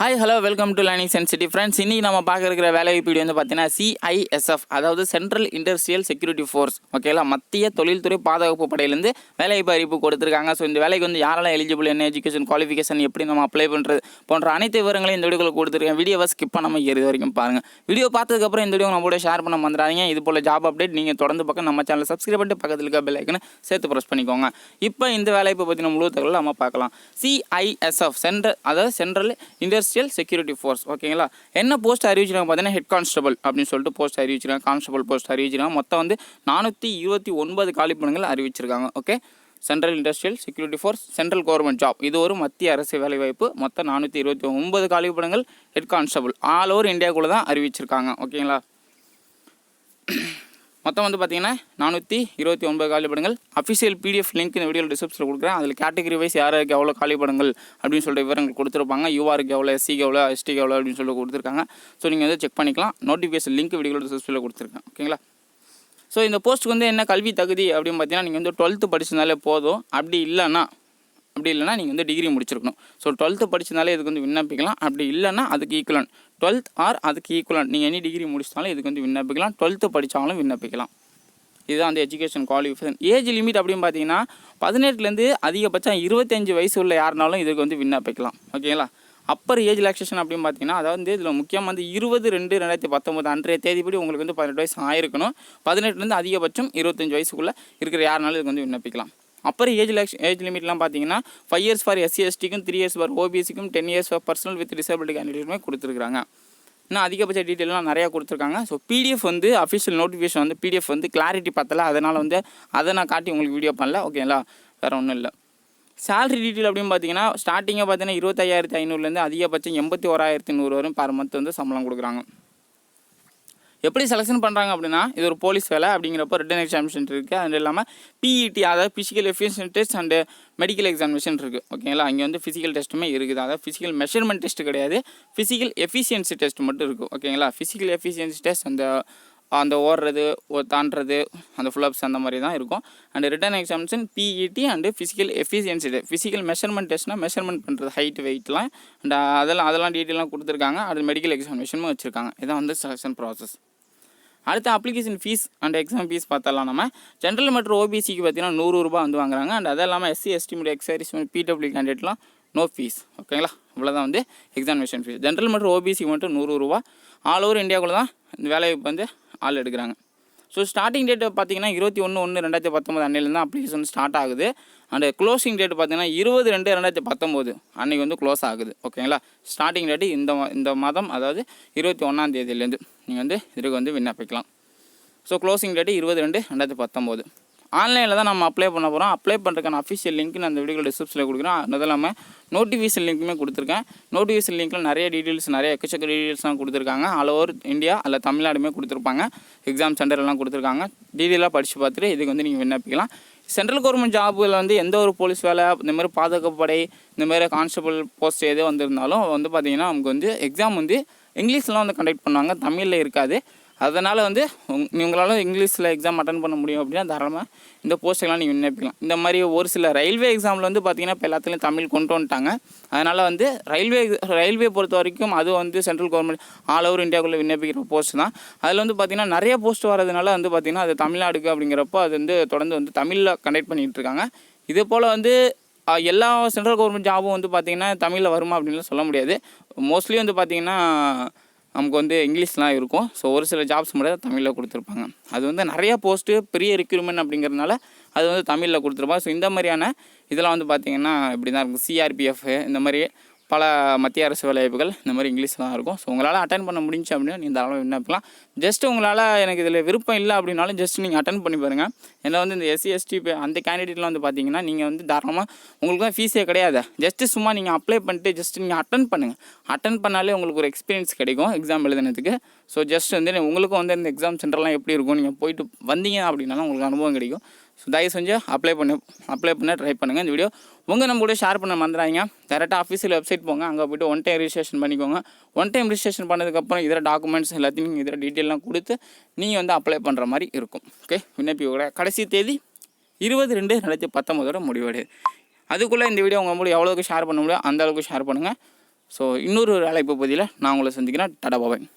Hi hello welcome to learning சென்சிட்டி friends இன்னைக்கு நம்ம பார்க்க இருக்கிற வேலை வாய்ப்பு வீடியோ வந்து பார்த்தீங்கன்னா சிஐஎஸ்எஃப் அதாவது சென்ட்ரல் இண்டஸ்ட்ரியல் செக்யூரிட்டி ஃபோர்ஸ் ஓகேங்களா மத்திய தொழில்துறை பாதுகாப்பு படையிலேருந்து வேலைவாய்ப்பு அறிவிப்பு கொடுத்துருக்காங்க. ஸோ இந்த வேலைக்கு வந்து யாரெல்லாம் எலிஜிபிள் என்ன எஜுகேஷன் குவாலிஃபிகேஷன் எப்படி நம்ம அப்ளை பண்ணுறது போன்ற அனைத்து விவரங்களையும் இந்த வீடியோவில் கொடுத்துருக்கேன். வீடியோவை ஸ்கிப் பண்ணாமல் இது வரைக்கும் பாருங்கள் வீடியோ பார்த்ததுக்கப்புறம் இந்த வீடியோ நம்மளோட ஷேர் பண்ண மறந்துடாதீங்க. இது போல் ஜாப் அப்டேட் நீங்கள் தொடர்ந்து பக்கம் நம்ம சேனலை சப்ஸ்கிரைப் பண்ணிட்டு பக்கத்தில் இருக்க பெல் ஐக்கனை சேர்த்து ப்ரெஸ் பண்ணிக்கோங்க. இப்போ இந்த வேலைப்பை பற்றின முழு தகவல் நம்ம பார்க்கலாம். சிஐஎஸ்எஃப் சென்ட்ரல் அதாவது சென்ட்ரல் இண்டஸ்ட்ரியல் செக்யூரிட்டி ஃபோர்ஸ் ஓகேங்களா என்ன போஸ்ட் அறிவிச்சிருக்காங்க பார்த்தீங்கன்னா ஹெட் கான்ஸ்டபிள் அப்படின்னு சொல்லிட்டு போஸ்ட் அறிவிச்சிருக்காங்க. கான்ஸ்டபிள் போஸ்ட் அறிவிச்சிருக்காங்க. மொத்தம் வந்து நானூற்றி இருபத்தி ஒன்பது காலிப்பணங்கள் அறிவிச்சிருக்காங்க okay central industrial security force central government job இது ஒரு மத்திய அரசு வேலைவாய்ப்பு. மொத்தம் நானூற்றி இருபத்தி ஒன்பது காலிப்பணங்கள் ஹெட் கான்ஸ்டபிள் ஆல் ஓவர் இந்தியாவுக்குள்ளே தான் அறிவிச்சிருக்காங்க ஓகேங்களா மொத்தம் வந்து பார்த்தீங்கன்னா நானூற்றி இருபத்தி ஒன்பது காலிப்படங்கள் அஃபிஷியல் பிடிஎஃப் லிங்க் இந்த வீடியோ டிஸ்கிரிப்ஷனில் கொடுக்குறேன். அதில் கேட்டகரி வைஸ் யாருக்கு எவ்வளோ காலிப்படங்கள் அப்படின்னு சொல்லிட்டு விவரங்கள் கொடுத்துருப்பாங்க. யூஆருக்கு எவ்வளோ எஸ்சிக்கு எவ்வளோ எஸ்டிக்கு எவ்வளோ அப்படின்னு சொல்லிட்டு கொடுத்துருக்காங்க. ஸோ நீங்கள் வந்து செக் பண்ணிக்கலாம். நோட்டிஃபிகேஷன் லிங்க் வீடியோ டிஸ்கிரிப்ஷனில் கொடுத்துருக்கேன். ஓகேங்களா ஸோ இந்த போஸ்ட்டுக்கு வந்து என்ன கல்வி தகுதி அப்படின்னு பார்த்தீங்கன்னா நீங்கள் வந்து டுவெல்த்து படிச்சிருந்தாலே போதும். அப்படி இல்லைன்னா அப்படி இல்லைன்னா நீங்கள் வந்து டிகிரி முடிச்சிருக்கணும். ஸோ டுவெல்த்து படிச்சிருந்தாலே இதுக்கு வந்து விண்ணப்பிக்கலாம். அப்படி இல்லைன்னா அதுக்கு ஈக்குவலன் டுவெல்த் ஆர் அதுக்கு ஈக்குவலன் நீங்கள் எனி டிகிரி முடிச்சிட்டாலும் இதுக்கு வந்து விண்ணப்பிக்கலாம். டுவெல்த்து படித்தாலும் விண்ணப்பிக்கலாம். இதுதான் அந்த எஜுகேஷன் குவாலிஃபிகேஷன் ஏஜ் லிமிட் அப்படின்னு பார்த்தீங்கன்னா பதினெட்டுலேருந்து அதிகபட்சம் இருபத்தஞ்சு வயசு உள்ள யாருனாலும் இதுக்கு வந்து விண்ணப்பிக்கலாம். ஓகேங்களா அப்பர் ஏஜ் ரிலாக்ஸேஷன் அப்படின்னு பார்த்தீங்கன்னா அதாவது இதில் முக்கியமாக வந்து இருபது ரெண்டு ரெண்டாயிரத்தி பத்தொம்பது அன்றைய தேதிப்படி உங்களுக்கு வந்து பதினெட்டு வயசு ஆயிருக்கணும். பதினெட்டுலேருந்து அதிகபட்சம் இருபத்தஞ்சு வயசுக்குள்ளே இருக்கிற யாருனாலும் இதுக்கு வந்து விண்ணப்பிக்கலாம். அப்புறம் ஏஜ் ஏஜ் லிமிட்லாம் பார்த்தீங்கன்னா ஃபைவ் இயர்ஸ் ஃபார் எஸ்சி எஸ்டிக்கும் three years for ஓபிசிக்கும் ten years for personal with disability கேண்டிடேட்டுமே கொடுத்துருக்காங்க இன்னும் அதிகபட்ச டீட்டெயிலாம் நிறையா கொடுத்துருக்காங்க. ஸோ பிடிஎஃப் வந்து அஃபிஷியல் நோட்டிஃபிகேஷன் வந்து பிடிஎஃப் வந்து கிளாரிட்டி பார்த்தல அதனால் வந்து அதை நான் காட்டி உங்களுக்கு வீடியோ பண்ணல. ஓகேங்களா வேறு ஒன்றும் இல்லை. சேலரி டீட்டெயில் அப்படின்னு பார்த்தீங்கன்னா ஸ்டார்டிங்காக பார்த்தீங்கன்னா இருபத்தையாயிரத்தி ஐநூறுலேருந்து அதிகபட்சம் எண்பத்தி ஓராயிரத்தி நூறு வரும் பர் மந்த் வந்து சம்பளம் கொடுக்குறாங்க. எப்படி செலெக்ஷன் பண்ணுறாங்க அப்படின்னா இது ஒரு போலீஸ் வேலை அப்படிங்கிறப்போ ரிட்டன் எக்ஸாமினேஷன் இருக்குது அது இல்லாமல் பிஇடி அதாவது physical efficiency test and medical examination இருக்குது ஓகேங்களா அங்கே வந்து ஃபிசிக்கல் டெஸ்ட்டுமே இருக்குது. அதாவது ஃபிசிக்கல் மெஷர்மெண்ட் டெஸ்ட் கிடையாது. ஃபிசிக்கல் எஃபிஷியன்சி டெஸ்ட் மட்டும் இருக்குது ஓகேங்களா ஃபிசிக்கல் எஃபிஷியன்சி டெஸ்ட் அந்த அந்த ஓடுறது தாண்டுறது அந்த ஃபுல்லப்ஸ் அந்த மாதிரி தான் இருக்கும். And written examination PET and physical efficiency physical measurement டெஸ்ட்னா measurement பண்ணுறது ஹைட் வெயிட்லாம் அண்ட் அதெல்லாம் அதெல்லாம் டீட்டெயிலாம் கொடுத்துருக்காங்க. அது மெடிக்கல் எக்ஸாமினேஷனும் வச்சுருக்காங்க. இதான் வந்து செலெக்ஷன் ப்ராசஸ் அடுத்த application fee and exam fee பார்த்தலாம் நம்ம. ஜென்ரல் மற்றும் ஓபிசிக்கு பார்த்தீங்கன்னா நூறுரூபா வந்து வாங்குறாங்க. அண்ட் அது இல்லாமல் எஸ்சி எஸ்டி மீடியம் எக்ஸாரிஸ் பிடபிள்யூ கேண்டிடேட்லாம் நோ ஃபீஸ் ஓகேங்களா இவ்வளோதான் வந்து எக்ஸாமினேஷன் ஃபீஸ் ஜென்ரல் மற்றும் ஓபிசிக்கு மட்டும் நூறுரூவா ஆல் ஓவர் இந்தியாவுக்குள்ள தான் இந்த வேலைவாய்ப்பு வந்து ஆள் எடுக்கிறாங்க. ஸோ ஸ்டார்டிங் டேட் பார்த்தீங்கன்னா இருபத்தி ஒன்று ஒன்று ரெண்டாயிரத்தி பத்தொம்பது அன்னையிலேருந்து தான் அப்ளிகேஷன் ஸ்டார்ட் ஆகுது. அண்ட் க்ளோசிங் டேட் பார்த்தீங்கன்னா இருபது ரெண்டு ரெண்டாயிரத்தி பத்தொம்போது அன்றைக்கி வந்து க்ளோஸ் ஆகுது. ஓகேங்களா ஸ்டார்டிங் டேட்டு இந்த இந்த மாதம் அதாவது இருபத்தி ஒன்றாம் தேதியிலேருந்து நீங்கள் வந்து இதுக்கு வந்து விண்ணப்பிக்கலாம். ஸோ க்ளோசிங் டேட்டு இருபது ரெண்டு ரெண்டாயிரத்தி பத்தொம்போது. ஆன்லைனில் தான் நம்ம அப்ளை பண்ண போகிறோம் அப்ளை பண்ணுறதுக்கான அஃபிஷியல் லிங்க் நான் அந்த வீடியோ டிஸ்கிரிப்ஷனில் கொடுக்குறேன். அது இல்லாமல் நோட்டிஃபிகேஷன் லிங்க்குமே கொடுத்துருக்கேன். நோட்டிஃபிகேஷன் லிங்க்கில் நிறைய டீட்டெயில்ஸ் நிறைய எக்கச்சக்க டீட்டெயில்ஸ்லாம் கொடுத்துருக்காங்க. ஆல் ஓவர் இந்தியா அல்ல தமிழ்நாடுமே கொடுத்துருப்பாங்க. எக்ஸாம் சென்டர்லாம் கொடுத்துருக்காங்க. டீட்டெயிலாக படித்து பார்த்துட்டு இதுக்கு வந்து நீங்கள் விண்ணப்பிக்கலாம். சென்ட்ரல் கவர்மெண்ட் ஜாபில் வந்து எந்த ஒரு போலீஸ் வேலை இந்த மாதிரி பாதுகாப்பு படை இந்த மாதிரி கான்ஸ்டபிள் போஸ்ட் எது வந்திருந்தாலும் வந்து பார்த்திங்கன்னா நமக்கு வந்து எக்ஸாம் வந்து இங்கிலீஷ்லாம் வந்து கண்டக்ட் பண்ணுவாங்க. தமிழில் இருக்காது. அதனால் வந்து உங் உங்களால் இங்கிலீஷில் எக்ஸாம் அட்டன் பண்ண முடியும் அப்படின்னா தாராளமாக இந்த போஸ்ட்டுக்கெலாம் நீங்கள் விண்ணப்பிக்கலாம். இந்த மாதிரி ஒரு சில ரயில்வே எக்ஸாமில் வந்து பார்த்தீங்கன்னா இப்போ எல்லாத்துலேயும் தமிழ் கொண்டு வந்துட்டாங்க. அதனால் வந்து ரயில்வே ரயில்வே பொறுத்த வரைக்கும் அது வந்து சென்ட்ரல் கவர்மெண்ட் ஆல் ஓவர் இந்தியாவுக்குள்ளே விண்ணப்பிக்கிற போஸ்ட் தான். அதில் வந்து பார்த்திங்கன்னா நிறைய போஸ்ட் வரதுனால வந்து பார்த்திங்கன்னா அது தமிழ்நாடுக்கு அப்படிங்கிறப்போ அது வந்து தொடர்ந்து வந்து தமிழில் கண்டக்ட் பண்ணிகிட்டு இருக்காங்க. இதே போல் வந்து எல்லா சென்ட்ரல் கவர்மெண்ட் ஜாபும் வந்து பார்த்திங்கன்னா தமிழில் வருமா அப்படின்லாம் சொல்ல முடியாது. மோஸ்ட்லி வந்து பார்த்திங்கன்னா நமக்கு வந்து இங்கிலீஷ்லாம் இருக்கும். ஸோ ஒரு சில ஜாப்ஸ் மட்டும் தமிழில் கொடுத்துருப்பாங்க. அது வந்து நிறையா போஸ்ட்டு பெரிய ரெக்யூர்மெண்ட் அப்படிங்கிறதுனால அது வந்து தமிழில் கொடுத்துருப்பாங்க. ஸோ இந்த மாதிரியான இதெல்லாம் வந்து பார்த்திங்கன்னா இப்படி தான் இருக்கும் சிஆர்பிஎஃப் இந்த மாதிரி பல மத்திய அரசு வேலைவாய்ப்புகள் இந்த மாதிரி இங்கிலீஷில் தான் இருக்கும். ஸோ உங்களால் அட்டன் பண்ண முடிஞ்சு அப்படின்னா நீங்கள் தாராளமாக விண்ணப்பிக்கலாம் ஜஸ்ட் உங்களால் எனக்கு இதில் விருப்பம் இல்லை அப்படின்னாலும் ஜஸ்ட் நீங்கள் அட்டன் பண்ணி பாருங்கள் ஏன்னா வந்து இந்த எஸ்சி எஸ்டி அந்த கேண்டிடேட்லாம் வந்து பார்த்தீங்கன்னா நீங்கள் வந்து தாராளமாக உங்களுக்கு தான் ஃபீஸே கிடையாது. ஜஸ்ட்டு சும்மா நீங்கள் அப்ளை பண்ணிட்டு ஜஸ்ட் நீங்கள் அட்டன் பண்ணுங்கள் அட்டன் பண்ணாலே உங்களுக்கு ஒரு எக்ஸ்பீரியன்ஸ் கிடைக்கும் எக்ஸாம் எழுதுனதுக்கு. ஸோ ஜஸ்ட் வந்து உங்களுக்கும் வந்து இந்த எக்ஸாம் சென்டர்லாம் எப்படி இருக்கும்? நீங்கள் போயிட்டு வந்தீங்க அப்படின்னாலும் உங்களுக்கு அனுபவம் கிடைக்கும். ஸோ தயவு செஞ்சு அப்ளை பண்ண அப்ளை பண்ண ட்ரை பண்ணுங்கள் இந்த வீடியோ உங்கள் நம்ம கூட ஷேர் பண்ண மறந்துடாதீங்க. டேரெக்டாக ஆஃபீஸில் வெப்சைட் போங்க. அங்கே போய்ட்டு ஒன் டைம் ரிஜிஸ்ட்ரேஷன் பண்ணிக்கோங்க. ஒன் டைம் ரிஜிஸ்ட்ரேஷன் பண்ணதுக்கப்புறம் இதர டாக்குமெண்ட்ஸ் எல்லாத்தையும் நீங்கள் இதர டீட்டெயிலாம் கொடுத்து நீங்கள் வந்து அப்ளை பண்ணுற மாதிரி இருக்கும். ஓகே விண்ணப்பியோட கடைசி தேதி இருபது ரெண்டு ரெண்டாயிரத்தி பத்தொம்போதோட முடிவடையுது அதுக்குள்ளே இந்த வீடியோ உங்கள் மூலம் எவ்வளோக்கு ஷேர் பண்ண முடியும் அந்த அளவுக்கு ஷேர் பண்ணுங்கள் ஸோ இன்னொரு ஒரு அழைப்பு பகுதியில் நான் உங்களை சந்திக்கிறேன். டடா பாபாய்